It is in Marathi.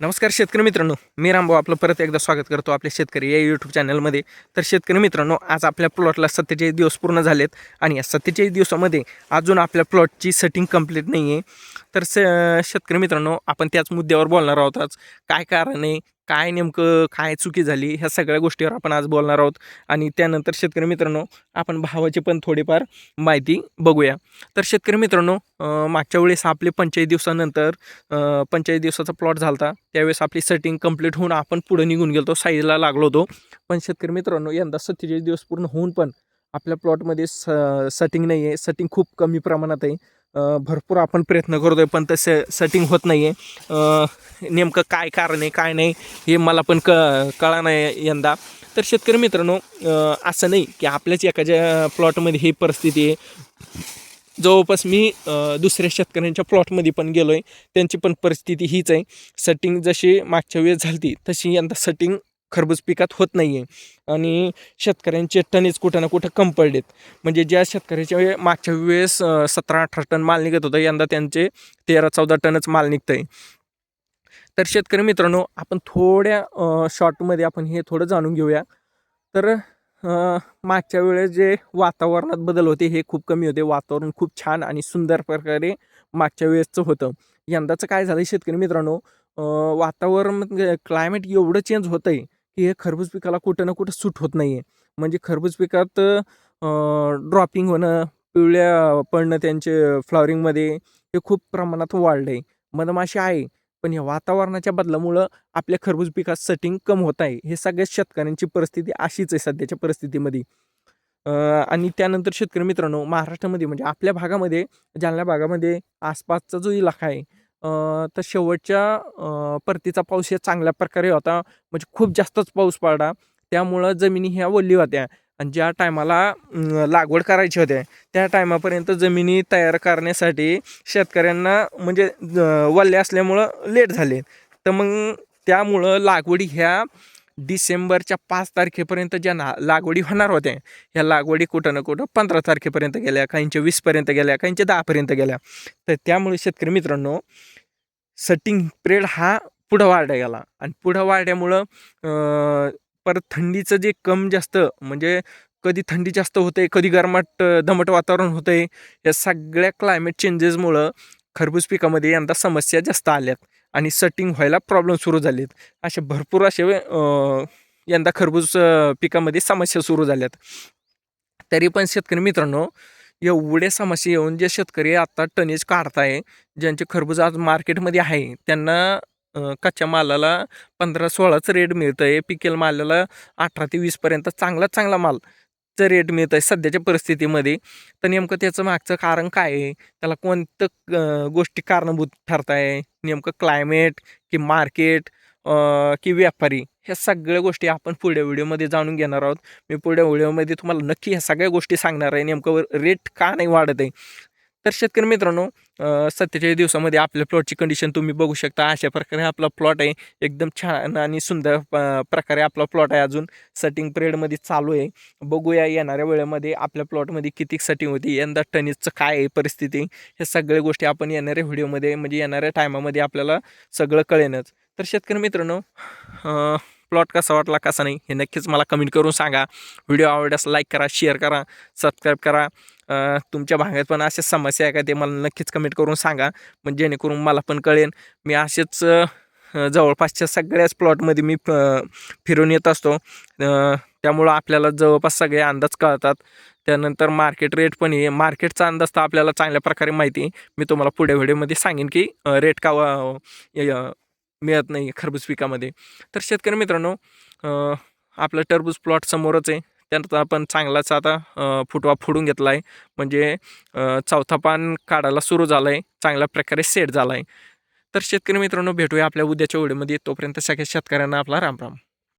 नमस्कार शेतकरी मित्रांनो मी रामभाऊ आपलं परत एकदा स्वागत करतो आपल्या शेतकरी या यूट्यूब चॅनलमध्ये तर शेतकरी मित्रांनो आज आपल्या प्लॉटला सत्तेचाळीस दिवस पूर्ण झालेत आणि या सत्तेचाळीस दिवसामध्ये अजून आपल्या प्लॉटची सेटिंग कंप्लीट नाही आहे तर स शेतकरी मित्रांनो आपण त्याच मुद्द्यावर बोलणार आहोत आज. काय कारण आहे? काय नेमकं काय चुकी झाली ह्या सगळ्या गोष्टीवर आपण आज बोलणार आहोत. आणि त्यानंतर शेतकरी मित्रांनो आपण भावाची पण थोडीफार माहिती बघूया. तर शेतकरी मित्रांनो मागच्या वेळेस आपले पंचेचाळीस दिवसानंतर अ, पंचेचाळीस दिवसाचा प्लॉट झाला होता त्यावेळेस आपली सेटिंग कंप्लीट होऊन आपण पुढे निघून गेलो साईजला लागलो होतो. पण शेतकरी मित्रांनो यंदा सत्तेचाळीस दिवस पूर्ण होऊन पण आपल्या प्लॉटमध्ये स सेटिंग नाही आहे सेटिंग खूप कमी प्रमाणात आहे. भरपूर आपण प्रयत्न करतोय पण तसे सेटिंग होत नाही आहे नेमकं काय कारण आहे काय नाही हे मला पण क कळा नाही यंदा. तर शेतकरी मित्रांनो असं नाही की आपल्याच एखाद्या प्लॉटमध्ये ही परिस्थिती आहे. जवळपास मी दुसऱ्या शेतकऱ्यांच्या प्लॉटमध्ये पण गेलो आहे त्यांची पण परिस्थिती हीच आहे. सेटिंग जशी मागच्या वेळेस झाली तशी यंदा सेटिंग खरबूज पिकात होत नाही आहे आणि शेतकऱ्यांचे टनेज कुठं ना कुठं कम पडलेत म्हणजे ज्या शेतकऱ्याच्या वे- मागच्या वेळेस सतरा अठरा टन माल निघत होता यंदा त्यांचे तेरा चौदा टनच माल निघतं आहे तर शेतकरी मित्रांनो आपण थोड्या शॉर्टमध्ये आपण हे थोडं जाणून घेऊया. तर मागच्या वेळेस जे वातावरणात बदल होते हे खूप कमी होते. वातावरण खूप छान आणि सुंदर प्रकारे मागच्या वेळेसचं होतं. यंदाचं काय झालं शेतकरी मित्रांनो वातावरण क्लायमेट एवढं चेंज होतं आहे की हे खरबूज पिकाला कुठं ना कुठं सूट होत नाही आहे म्हणजे खरबूज पिकात ड्रॉपिंग होणं पिवळ्या पडणं त्यांचे फ्लॉवरिंगमध्ये हे खूप प्रमाणात वाढलं आहे मधमाशी आहे. पण या वातावरणाच्या बदलामुळं आपल्या खरबूज पिकात सेटिंग कम होत आहे. हे सगळ्याच शेतकऱ्यांची परिस्थिती अशीच आहे सध्याच्या परिस्थितीमध्ये. आणि त्यानंतर शेतकरी मित्रांनो महाराष्ट्रामध्ये म्हणजे आपल्या भागामध्ये जालना भागामध्ये आसपासचा जो इलाका आहे तर शेवटच्या परतीचा पाऊस हे चांगल्या प्रकारे होता. म्हणजे खूप जास्तच पाऊस पडला. त्यामुळं जमिनी ह्या ओली होत्या. आणि ज्या टायमाला लागवड करायची होत्या त्या टायमापर्यंत जमिनी तयार करण्यासाठी शेतकऱ्यांना म्हणजे वल्ले असल्यामुळं लेट झाले. तर मग त्यामुळं लागवडी ह्या डिसेंबरच्या पाच तारखेपर्यंत ज्या ना लागवडी होणार होत्या ह्या लागवडी कुठं ना कुठं पंधरा तारखेपर्यंत गेल्या काहींच्या वीसपर्यंत गेल्या काहींच्या दहापर्यंत गेल्या. तर त्यामुळे शेतकरी मित्रांनो सटिंग पिरियड हा पुढं वाढ्या गेला. आणि पुढं वाढल्यामुळं परत थंडीचं जे कम जास्त म्हणजे कधी थंडी जास्त होते कधी गरमाट दमट वातावरण होते या सगळ्या क्लायमेट चेंजेसमुळं खरबूज पिकामध्ये यंदा समस्या जास्त आल्यात आणि सटिंग व्हायला प्रॉब्लेम सुरू झालेत. असे भरपूर असे यंदा खरबूज पिकामध्ये समस्या सुरू झाल्यात. तरी पण शेतकरी मित्रांनो एवढ्या समस्या येऊन जे शेतकरी आता टनेज काढताय ज्यांचे खरबूज आज मार्केटमध्ये आहे त्यांना कच्च्या मालाला पंधरा सोळाच रेट मिळतं आहे पिकेल मालाला अठरा ते वीसपर्यंत चांगला चांगला मालचं रेट मिळत आहे सध्याच्या परिस्थितीमध्ये. तर नेमकं त्याचं मागचं कारण काय आहे? त्याला कोणतं गोष्टी कारणीभूत ठरत आहे नेमकं क्लायमेट की मार्केट की व्यापारी? ह्या सगळ्या गोष्टी आपण पुढच्या व्हिडिओमध्ये जाणून घेणार आहोत. मी पुढच्या व्हिडिओमध्ये तुम्हाला नक्की ह्या सगळ्या गोष्टी सांगणार आहे. नेमकं रेट का नाही वाढत आहे तर शेतकरी मित्रांनो सत्तेचाळीस दिवसामध्ये आपल्या प्लॉटची कंडिशन तुम्ही बघू शकता. अशा प्रकारे आपला प्लॉट आहे. एकदम छान आणि सुंदर प्रकारे आपला प्लॉट आहे. अजून सटिंग पिरियडमध्ये चालू आहे. बघूया येणाऱ्या वेळेमध्ये आपल्या प्लॉटमध्ये किती सटिंग होती. यंदा टनीजचं काय आहे परिस्थिती? हे सगळ्या गोष्टी आपण येणाऱ्या व्हिडिओमध्ये म्हणजे येणाऱ्या टायमामध्ये आपल्याला सगळं कळेनच. तर शेतकरी मित्रांनो प्लॉट कसा वाटला कसा नाही हे नक्कीच मला कमेंट करून सांगा. व्हिडिओ आवडल्यास लाईक करा शेअर करा सबस्क्राईब करा. तुमच्या भागात पण अशा समस्या आहे का? ते मला नक्कीच कमेंट करून सांगा. म्हणजे जेणेकरून मला पण कळेन मी असेच जवळपासच्या सगळ्याच प्लॉटमध्ये मी फिरून येत असतो. त्यामुळं आपल्याला जवळपास सगळे अंदाज कळतात. त्यानंतर मार्केट रेट पण आहे. मार्केटचा अंदाज तर आपल्याला चांगल्या प्रकारे माहिती आहे. मी तुम्हाला पुढे व्हिडिओमध्ये सांगेन की रेट का मिळत नाही खरबूज पिकामध्ये. तर शेतकरी मित्रांनो आपलं टरबूज प्लॉट समोरच आहे. त्यानंतर आपण चांगलाच आता फुटवा फोडून घेतला आहे म्हणजे चौथा पान काढायला सुरू झालं आहे चांगल्या प्रकारे सेट झाला आहे तर शेतकरी मित्रांनो भेटूया आपल्या उद्याच्या व्हिडिओमध्ये. तोपर्यंत सगळ्या शेतकऱ्यांना आपला रामराम.